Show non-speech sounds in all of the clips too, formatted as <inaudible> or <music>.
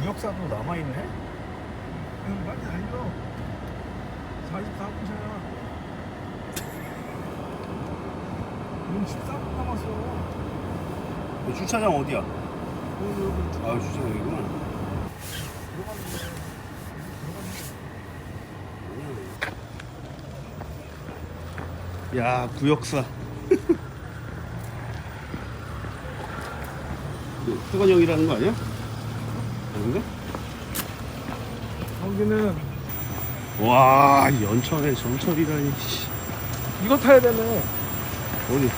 구역사도 남아있네? 형 빨리 달려 44분 차야. 형 14분 남았어. 이 주차장 어디야? 여기 여기. 아 주차장 여기구나. 야 구역사. <laughs> 수건역이라는 거 아니야? 아닌가? 여기는 와 연천에 전철이라니 씨. 이거 타야 되네 어디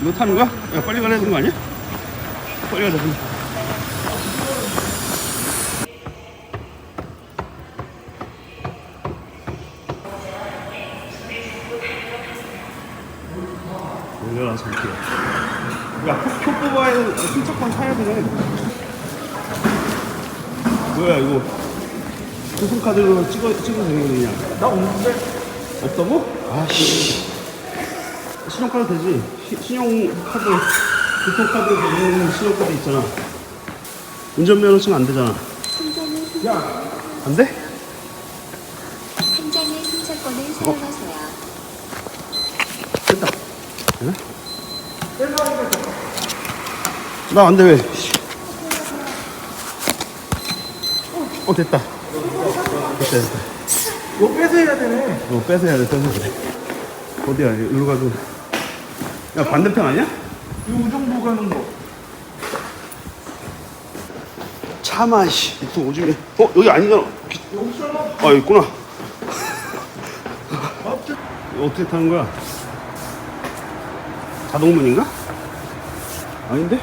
이거 타는 거야? 야 빨리 가야 되는 거 아니야? 빨리 가자 빨리. 올려라 잠깐 야 표, 표 뽑아야 신청권 사야 되네 뭐야 이거 교통카드로 찍어, 찍어도 되는 거냐? 나 없는데? 없다고? 아씨. 신용카드 되지. 시- 신용카드 교통카드 신용카드 있잖아. 운전면허증 안 되잖아. 야. 안 돼? 한 장의 승차권을 사용하세요. 됐다. 되나? 나 안 돼 왜? 어 됐다 됐다 됐다. 이거 빼서 해야 되네. 어 빼서 해야 돼 빼서 해야 돼. 어디야? 일로 가도. 야 반대편 아니야? 이 우정부 가는 거. 차마 씨. 또 오줌이. 어 여기 아니잖아 여기 설마? 아 여기 있구나. <laughs> 이거 어떻게 타는 거야? 자동문인가? 아닌데?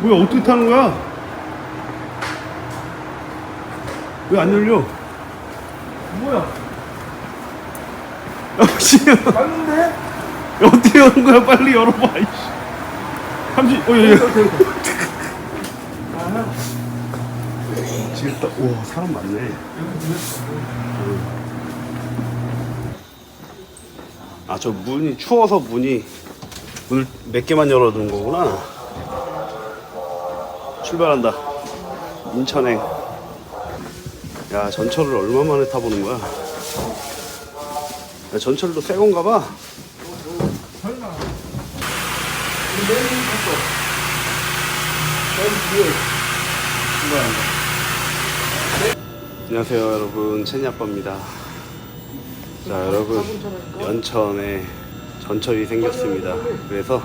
뭐야 어떻게 타는 거야? 왜 안 열려? 뭐야 야, 씨, 맞는데? 어떻게 여는 거야? 빨리 열어봐. 이씨. 잠시, 어, 예, 예. 아 지금 딱, 우와, 사람 많네. 아, 저 문이 추워서 문이 문을 몇 개만 열어두는 거구나. 출발한다. 인천행. 야, 전철을 얼마 만에 타보는 거야? 야, 전철도 새 건가 봐. 안녕하세요 여러분. 채니 아빠입니다. 자 여러분. 연천에 전철이 생겼습니다. 그래서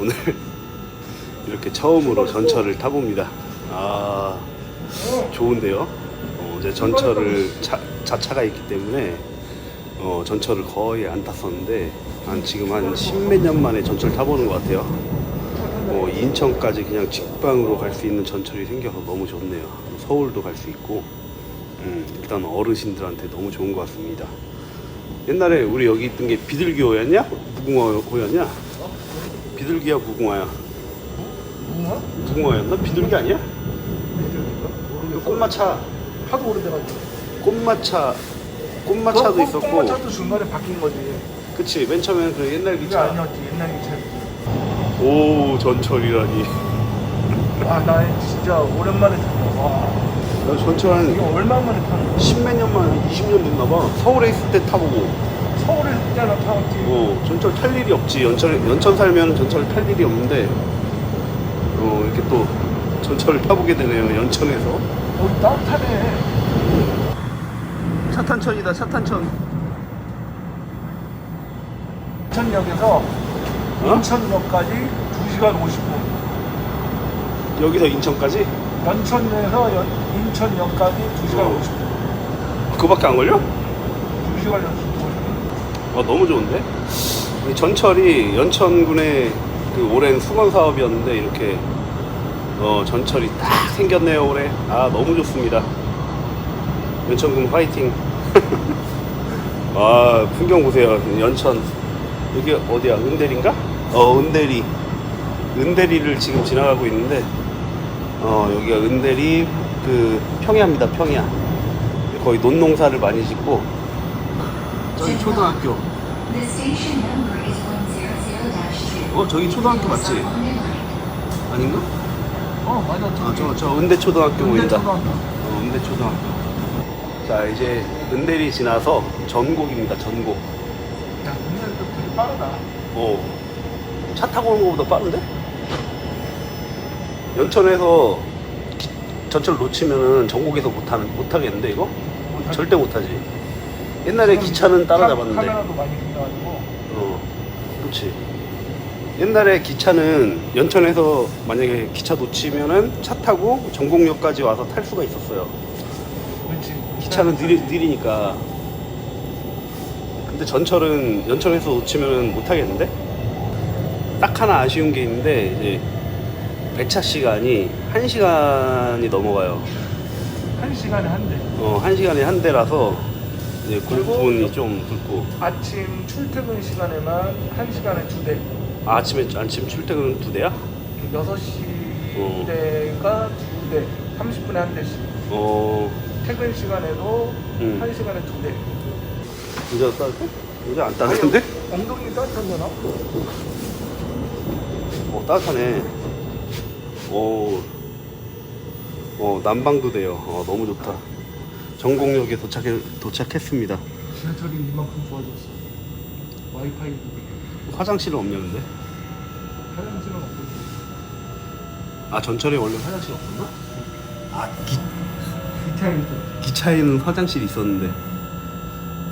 오늘 <laughs> 이렇게 처음으로 전철을 타봅니다. 아 좋은데요? 어, 이제 전철을 차, 자차가 있기 때문에 어, 전철을 거의 안 탔었는데 한 지금 한 십몇 년 만에 전철 타보는 것 같아요 뭐 인천까지 그냥 직방으로 갈 수 있는 전철이 생겨서 너무 좋네요. 서울도 갈 수 있고 음, 일단 어르신들한테 너무 좋은 것 같습니다. 옛날에 우리 여기 있던 게 비둘기 호였냐? 무궁화 호였냐? 비둘기야 무궁화야? 뭐야? 무궁화였나? 비둘기 아니야? 그 꽃마차 하도 오래돼가지고. 꽃마차 꽃마차도 있었고. 꽁마차도 중간에 바뀐 거지. 그치 맨 처음에는 그 옛날 그게 기차 아니었지 옛날 기차. 오 전철이라니. 아나 진짜 오랜만에 탔다. 와. 나 전철 한 이거 얼마 만에 타는 거야? 십몇 년 만, 20년 됐나 봐. 서울에 있을 때 타보고. 서울에 있잖아 타왔지. 어, 전철 탈 일이 없지. 연천, 연천 살면 전철 탈 일이 없는데, 어, 이렇게 또 전철을 타보게 되네요. 연천에서. 어 따뜻하네 차탄천이다, 차탄천. 인천역에서 어? 인천역까지 2시간 50분 여기서 인천까지? 연천에서 연- 인천역까지 2시간 어. 50분 그거밖에 안 걸려? 2시간 50분 어, 너무 좋은데? 이 전철이 연천군의 그 오랜 수건 사업이었는데, 이렇게, 어, 전철이 딱 생겼네요, 올해. 아, 너무 좋습니다. 연천군 화이팅. <laughs> 아, 풍경 보세요. 연천. 여기 어디야? 은대리인가? 어, 은대리. 은대리를 지금 지나가고 있는데, 어, 여기가 은대리, 그, 평야입니다, 평야. 거의 논농사를 많이 짓고, 저기 초등학교. The station number is 100-2. 어, 저기 초등학교 맞지? 아닌가? 어 맞아. 아, 저, 저 은대초등학교 보인다. 초등학교. 어, 은대초등학교. 자, 이제 은대리 지나서 전곡입니다, 전곡. 야 근데 또 되게 빠르다. 어. 차 타고 오는 것보다 빠른데? 연천에서 기- 전철 놓치면은 전곡에서 못 타는 못 타겠는데 이거? 못 하지. 절대 못 타지. 옛날에 기차는 따라잡았는데. 카메라도 많이 생겨가지고. 어. 그렇지. 옛날에 기차는 연천에서 만약에 기차 놓치면은 차 타고 전곡역까지 와서 탈 수가 있었어요. 그렇지. 기차는 느리, 느리니까. 근데 전철은 연천에서 놓치면 못 하겠는데? 딱 하나 아쉬운 게 있는데 이제 배차 시간이 1시간이 넘어가요. 한 시간에 한 대. 어, 1시간에 한 대라서 이제 그 그리고 좀 굵고 아침 출퇴근 시간에만 한 시간에 두 대. 아, 아침에 아침 출퇴근 두 대야? 6시 어. 대가 두 대. 30분에 한 대씩. 어, 퇴근 시간에도 음. 한 시간에 두 대. 의자 따뜻해? 의자 안 따뜻한데? 엉덩이 따뜻한데나? 어, 따뜻하네. 오, 어, 난방도 돼요. 어, 너무 좋다. 전곡역에 도착해, 도착했습니다. 지하철이 이만큼 좋아졌어. 와이파이도 되고. 화장실은 없냐는데? 화장실은 없고. 아, 전철에 원래 화장실 없었나? 아, 기, 기차에도. 기차에는 화장실이 있었는데.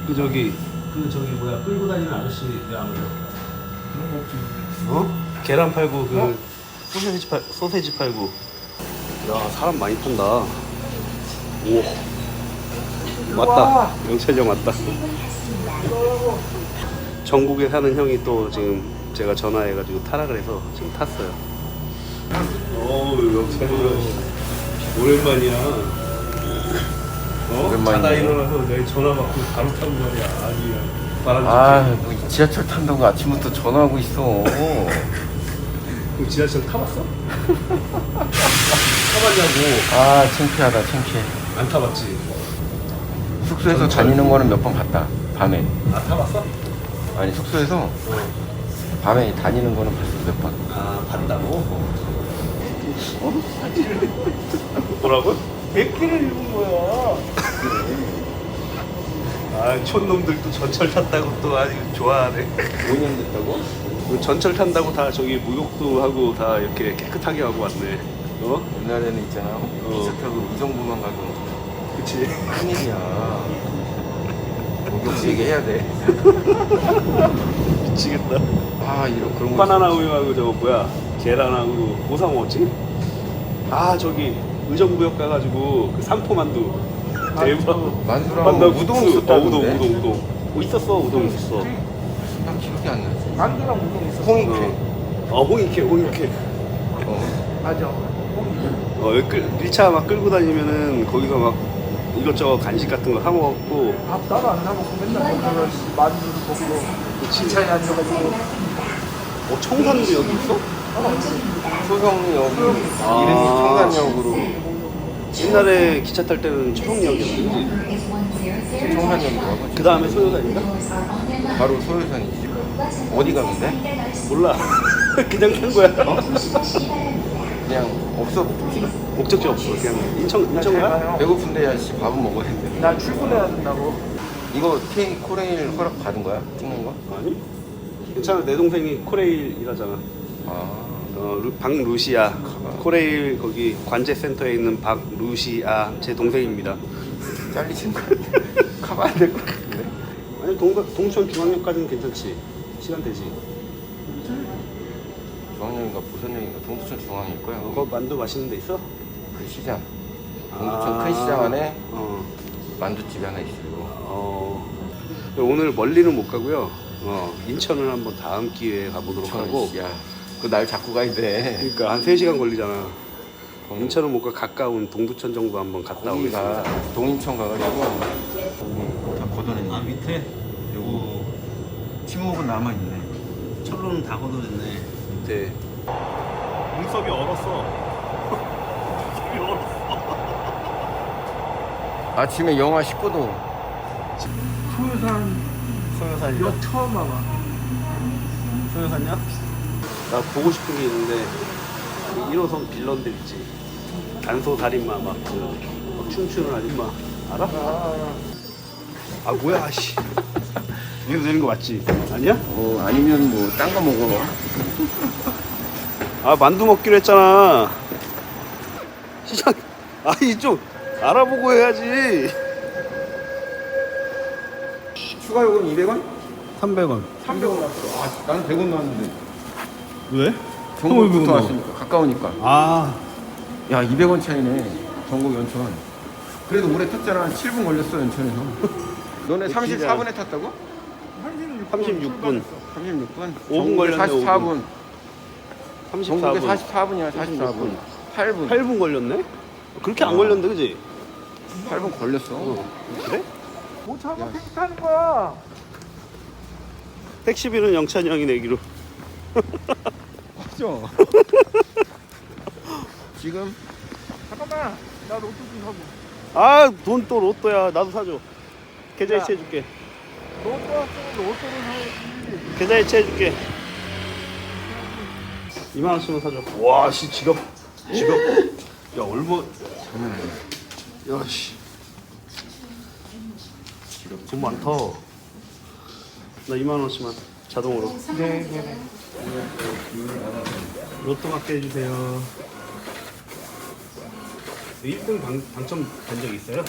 그 저기, 그 저기 뭐야, 끌고 다니는 아저씨 왜안 그래? 그런 거 없지. 어? 계란 팔고 그 어? 소세지 팔 소세지 팔고. 야 사람 많이 탄다. 오. 맞다. 영철이 형 맞다. 전국에 사는 형이 또 지금 제가 전화해가지고 타라 그래서 지금 탔어요. 어 영철이 형 오랜만이야. 어? 오랜만이네. 자다 일어나서 내 전화 받고 바로 타고 말이야. 그냥 바람 아, 좋게. 뭐 지하철 탄다고 아침부터 전화하고 있어. 그 지하철 타봤어? <laughs> 타봤냐고. 아, 창피하다, 창피해. 안 타봤지? 숙소에서. 다니는 거는 몇 번 봤다. 밤에. 아 타봤어? 아니, 숙소에서 어. 밤에 다니는 거는 봤어, 몇 번. 아 봤다고? 뭐라고? 몇 개를 읽은 거야? 아 촌놈들도 전철 탔다고 또 아주 좋아하네 5년 됐다고? 그 전철 탄다고 다 저기 목욕도 하고 다 이렇게 깨끗하게 하고 왔네 어? 옛날에는 있잖아. 기차 타고 의정부만 가도 그치 큰일이야. 목욕 얘기해야 돼. <laughs> 미치겠다 아, 이런 그런 거. 바나나 우유하고 저거 뭐야 계란하고 먹었지? 아 저기 의정부역 가가지고 그 삼포만두 대박 만두랑 만두 우동 있었다던데? 우동 우동 우동 어, 있었어 우동 있었어 난 기억이 안 나지. 만두랑 우동 있었어. 홍익회. 어 홍익회 홍익회 어. 맞아. 홍익회. 어, 끌, 1차 막 끌고 다니면은 거기서 막 이것저것 간식 같은 거 사 먹었고. 밥 따로 안 사먹고 맨날 거기서 씨, 만두도 거기서 기차에 앉아가지고 어, 청산도 여기 있어? 소성역 아. 이름이 청산역으로. 옛날에 기차 탈 때는 초록역이었는데. 청산역이라고 그 다음에 소요산인가? 바로 소요산이지. 어디 가는데? 몰라. <laughs> 그냥 탄 거야 그냥 없어 목적지 없어. 그냥 인천 인천? 가요. 배고픈데 야씨 밥은 먹어야 돼. 나 출근해야 된다고. 이거 K 코레일 허락 받은 거야? 찍는 거? 아니. 괜찮아. 내 동생이 코레일 일하잖아. 아. 어, 루- 박 루시아. 코레일 거기 관제 센터에 있는 박 루시아. 제 동생입니다. 잘리신 거 같아. <laughs> 가봐야 될 것 같은데. 아니 동, 동천 중앙역까지는 괜찮지. 시간 되지 중앙역인가 부산역인가 동두천 중앙일 거야 거 만두 맛있는 데 있어? 그 시장 동두천 아. 큰 시장 안에 어, 만두집이 하나 있어요 어, 오늘 멀리는 못 가고요. 어, 인천을 한번 다음 기회에 가보도록 하고. 야그날 잡고 가야 돼 그러니까 한 3시간 걸리잖아. 동- 인천은 못 가 가까운 동두천 정도 한번 갔다 오겠습니다. 동인천 가가지고 다 걷어냈네 아 밑에 요거 침묵은 남아 있네 철로는 다 걷어냈네. 밑에 눈썹이 얼었어. <laughs> 눈썹이 얼었어. 아침에 영하 19도 소유산 소요산이야? 역 처음 와봐. 소요산이야? 나 보고 싶은 게 있는데 1호선 빌런들 있지. 단소 살인마 막그 막 춤추는 아줌마 알아? 아 뭐야 씨. 이거 되는 거 맞지? 아니야? 어 아니면 뭐 딴 거 먹어. 아 만두 먹기로 했잖아. 시장 아니 좀 알아보고 해야지. 추가 요금 200원? 300원. 300원 나왔어. 아 나는 100원 나왔는데. 왜? 전국부터 왔으니까 가까우니까. 아 야 200원 차이네. 전국 연천. 그래도 오래 탔잖아. 7분 걸렸어 연천에서. 너네 진짜. 34분에 탔다고? 36분. 36분. 5분 걸렸네, 44분. 34분. 전국에 44분이야 44분. 8분. 8분 걸렸네? 그렇게 안 걸렸는데 그지? 8분 걸렸어. 그래? 못 참아 택시 타는 거야. 택시비는 영찬이 형이 내기로. 맞죠? <laughs> 지금 잠깐만. 나 로또 좀 사고. 아 돈 또 로또야. 나도 사줘. 계좌 야. 이체 해줄게. 로또 왔으면 로또를 사야지. 계좌 이체 해줄게. 2만 원씩만 사줘. 와, 씨 지갑, 지갑. 야 얼마? 야 씨. 돈 많다. 나 2만 원씩만 자동으로. 네, 네. 로또 받게 해주세요. 1등 당, 당첨 된 적 있어요?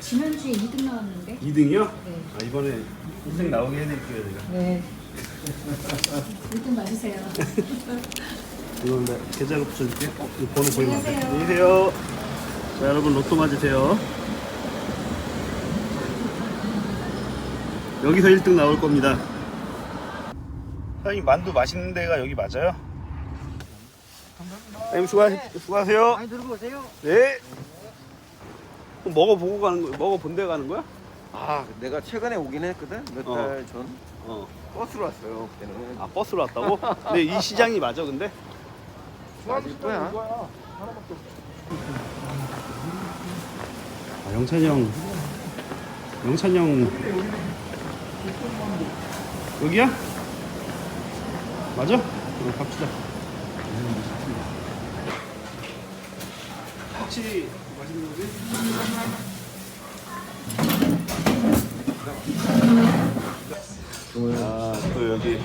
지난주에 2등 나왔는데? 2등이요? 네. 아 이번에 2등 나오게 해드릴게요 제가. 네. 1등 맞으세요. 이건 내 계좌로 붙여줄게. 어, 이 번호 보이면 안 돼. 안녕하세요. 안녕히 계세요. 자 여러분 로또 맞으세요. 여기서 1등 나올 겁니다. 사장님 만두 맛있는 데가 여기 맞아요? 사장님 수고 수고하세요. 많이 들고 오세요. 네. 그럼 먹어보고 가는 거, 먹어본 데 가는 거야? 아 내가 최근에 오긴 했거든 몇 어. 달전 어. 버스로 왔어요 그때는 아 버스로 왔다고? 근데 이 시장이 맞아 근데? 맞을 거야 이거야. 하나밖에 없어. 아, 영찬이 형. 영찬이 형. 여기야? 맞아? 그럼 갑시다. 확실히 거지? 아, 또 여기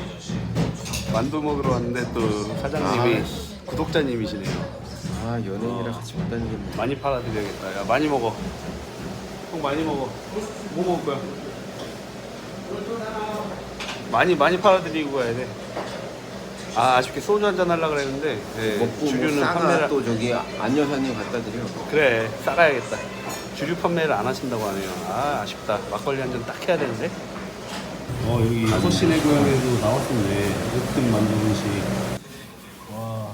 만두 먹으러 왔는데 또 사장님이 구독자님이시네요. 아 연예인이랑 같이 못 다니겠네 많이 팔아드려야겠다. 야, 많이 먹어. 형 많이 먹어. 뭐 먹을 거야? 많이 많이 팔아드리고 가야 돼. 아 아쉽게 소주 한잔 하려고 그랬는데 네, 먹고 뭐 주류는 싸가 판매를 또 저기 안 여사님 갖다 드려 그래 싸가야겠다. 주류 판매를 안 하신다고 하네요. 아 아쉽다. 막걸리 한 잔 딱 해야 되는데. 어 여기 서신의 고향에도 나왔었네. 으뜸 만두 음식. 와.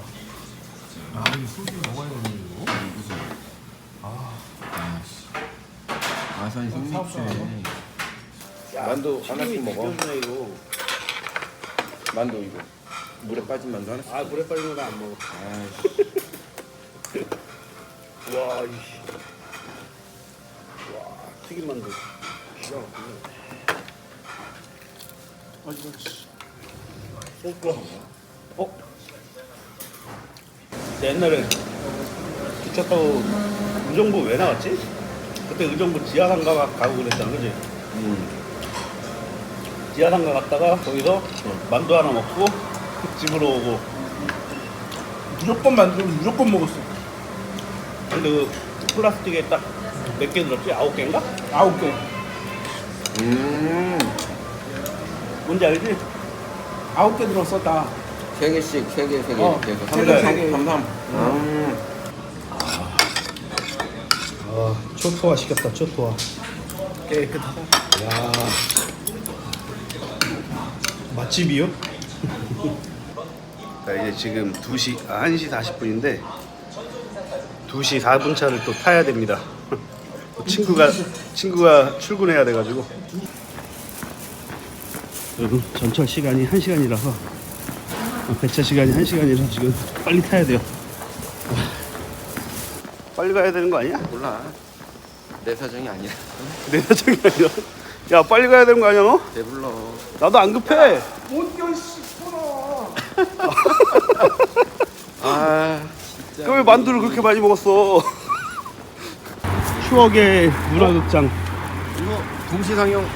아, 이 소주 먹어야겠네 이거. 아산이 성립주에 만두 하나씩 먹어. 만두 이거 물에 빠진 만두 하나씩 아 물에 빠진 거나 안 먹어. 와, 이씨. 와, 튀김 만두. 기가 막히네. 아, 이거 씨. 어? 내 옛날에 기차 타고 의정부 왜 나왔지? 그때 의정부 지하상가 가고 그랬잖아, 그지? 음. 지하상가 갔다가 거기서 만두 하나 먹고 집으로 오고. 무조건 만들면 무조건 먹었어. 근데 그 플라스틱에 딱 몇 개 들었지? 아홉 개인가? 아홉 개. 음. 뭔지 알지? 아홉 개 들었어 다. 세 개씩 세 개 세 개 어, 이렇게 해서 세 개, 세 개. 삼삼 음. 아, 초토화 시켰다, 초토화. 깨끗하다. 야 맛집이요? <laughs> 자 이제 지금 2시 아 1시 40분인데 2시 4분 차를 또 타야 됩니다. <laughs> 또 친구가 친구가 출근해야 돼 가지고 여러분 전철 시간이 1시간이라서 배차 시간이 1시간이라서 지금 빨리 타야 돼요. 빨리 가야 되는 거 아니야? 몰라 내 사정이 아니야 내 사정이 아니라 야 빨리 가야 되는 거 아니야 너? 배불러 나도 안 급해. 못견 씨. 아 진짜. 그왜 만두를 그렇게 많이 먹었어? 추억의 문화극장, 이거 동시상영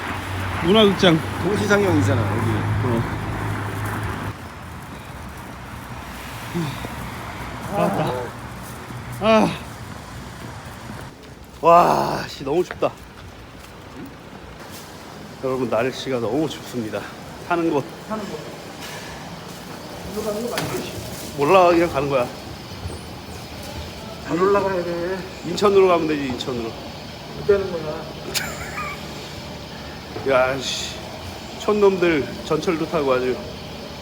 문화극장. 동시상영이잖아 여기. 어. 나왔다. 아. 와, 씨 너무 춥다. 여러분 날씨가 너무 춥습니다. 사는 곳 하는 거. 일로 가는 거 맞지? 몰라 그냥 가는 거야. 안 올라가야 돼. 인천으로 가면 되지 인천으로. 그때는 거야. <laughs> 야, 씨. 촌놈들 전철도 타고 아주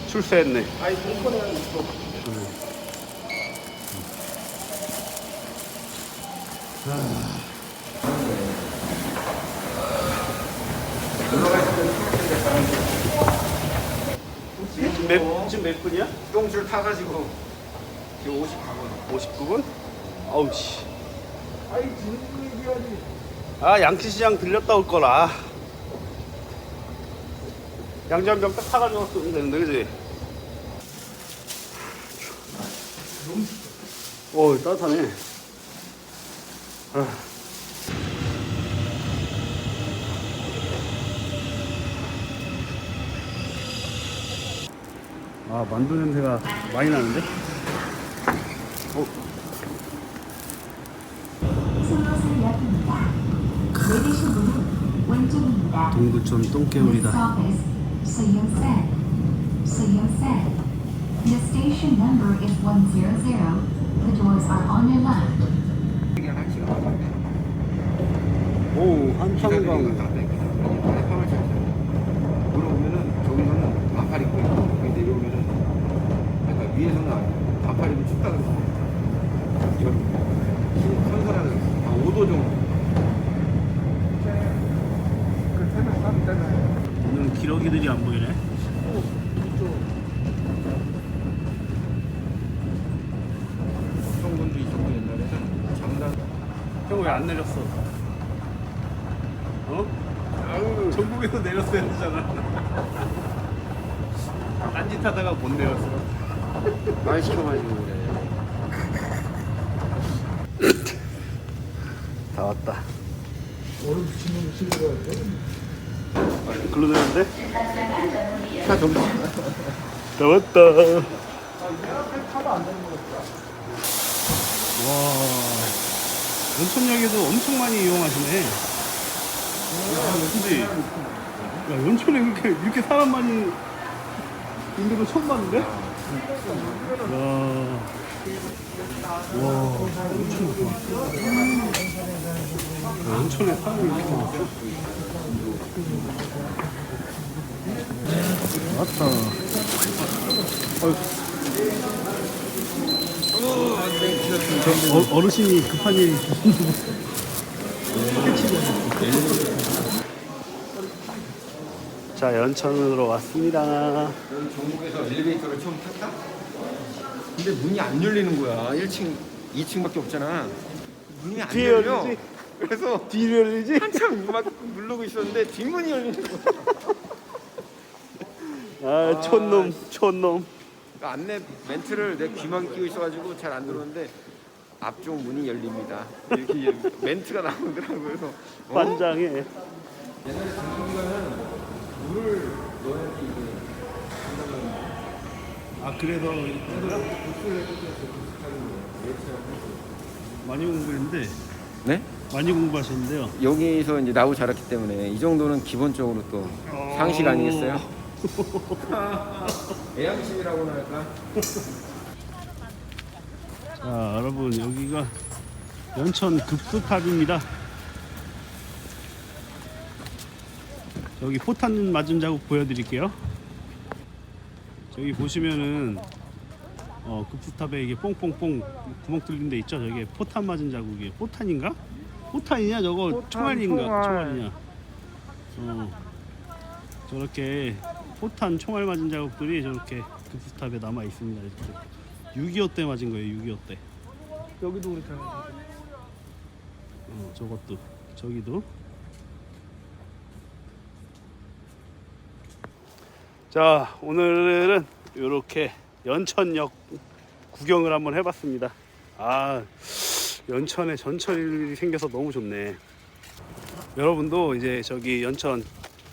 출세했네. 아니 동권에 있어. 지금 몇, 지금 몇 분이야? 똥줄 타가지고 지금 50가고 59분? 아우 씨. 아이 지금 얘기하지. 아 양치시장 들렸다 올 거라. 양주 한병 딱 타가지고 왔으면 되는데 그지? 오 따뜻하네. 아. 아 만두 냄새가 많이 나는데? 어. 동두천 똥개울이다. Next stop is Soyosan. Soyosan. The station number is 100. The doors are on your left. 그냥 한 시간 걸리네. 오 기다리는 한평강. 거 팜을 찾잖아. 물어보면은 저기서는 반팔 입고 있고 여기 내려오면은 그러니까 위에서는 반팔 입고 춥다 그랬어. 이건 선선하다 그랬어. 한 5도 정도. 오늘 기러기들이 안 보이네. 성분도 있었고 옛날에는 장단. 형왜 안 내렸어? 어? 아유 전국에서 내렸어야 되잖아. 딴짓하다가 못 내렸어. 말 시켜가지고 그래. 다 왔다. 얼음 붙이는 거 실수가 돼. 글로 내렸는데? 차 정지. 다 왔다. 와 연천역에도 엄청 많이 이용하시네. 야, 근데 야 연천에 이렇게 이렇게 사람 많이 있는 거 처음 봤는데? 야. 와, 엄청. 야, 연천에 사람이 이렇게 많았어? 맞다. 어, 어르신이 급한 일이 있으신데. <laughs> 자, 연천으로 왔습니다. 넌 전국에서 엘리베이터를 처음 탔다? 근데 문이 안 열리는 거야. 1층, 2층밖에 없잖아. 문이 안 뒤에 열려. 열리지? 그래서 뒤로 열리지? 한참 막 누르고 있었는데 뒷문이 열리는 거야. 아, 촌놈, 촌놈. 그 안내 멘트를 내 귀만 끼고 있어가지고 잘 안 들었는데 앞쪽 문이 열립니다. 이렇게 열- 멘트가 나오더라고요. 그래서 어? 반장에. 아, 그래서 많이 공부했는데, 네? 많이 공부하셨는데요. 여기서 이제 나고 자랐기 때문에 이 정도는 기본적으로 또 상식 아니겠어요? <laughs> 애양심이라고나 할까? 자, 여러분, 여기가 연천 급수탑입니다. 여기 포탄 맞은 자국 보여드릴게요. 저기 보시면은 어, 급수탑에 이게 뽕뽕뽕 구멍 뚫린 데 있죠? 저게 포탄 맞은 자국이에요. 포탄인가? 포탄이냐? 저거 포탄, 총알인가? 총알. 총알이냐? 어, 저렇게 포탄 총알 맞은 자국들이 저렇게 급수탑에 남아 있습니다. 이렇게. 6.25 때 맞은 거예요. 6.25 때. 여기도 그렇게 하네. 어, 저것도 저기도 자 오늘은 이렇게 연천역 구경을 한번 해봤습니다. 아 연천에 전철이 생겨서 너무 좋네. 여러분도 이제 저기 연천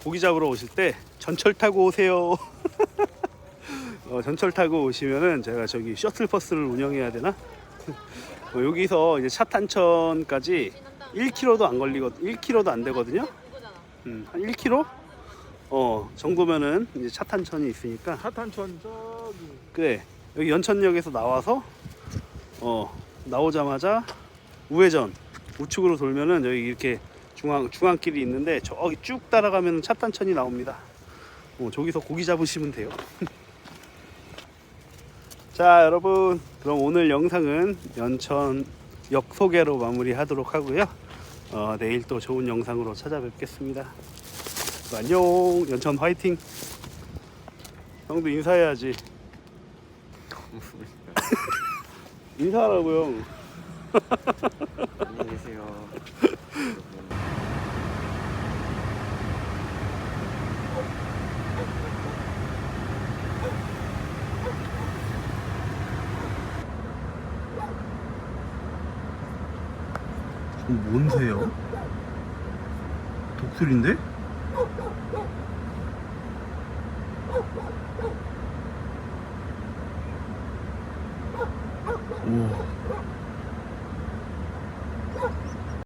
고기 잡으러 오실 때 전철 타고 오세요. <laughs> 어, 전철 타고 오시면은 제가 저기 셔틀버스를 운영해야 되나? 어, 여기서 이제 차탄천까지 1km도 안 걸리거 1km도 안 되거든요. 음, 한 1km? 어 정도면은 이제 차탄천이 있으니까 사탄천 저기 그래 여기 연천역에서 나와서 어 나오자마자 우회전 우측으로 돌면은 여기 이렇게 중앙 중앙길이 있는데 저기 쭉 따라가면 차탄천이 나옵니다. 어, 저기서 고기 잡으시면 돼요. <laughs> 자 여러분 그럼 오늘 영상은 연천역 소개로 마무리하도록 하고요. 어, 내일 또 좋은 영상으로 찾아뵙겠습니다. 안녕 연천 화이팅. 형도 인사해야지. <laughs> 인사하라고요. 안녕히 계세요. 뭔 새요? 독수리인데?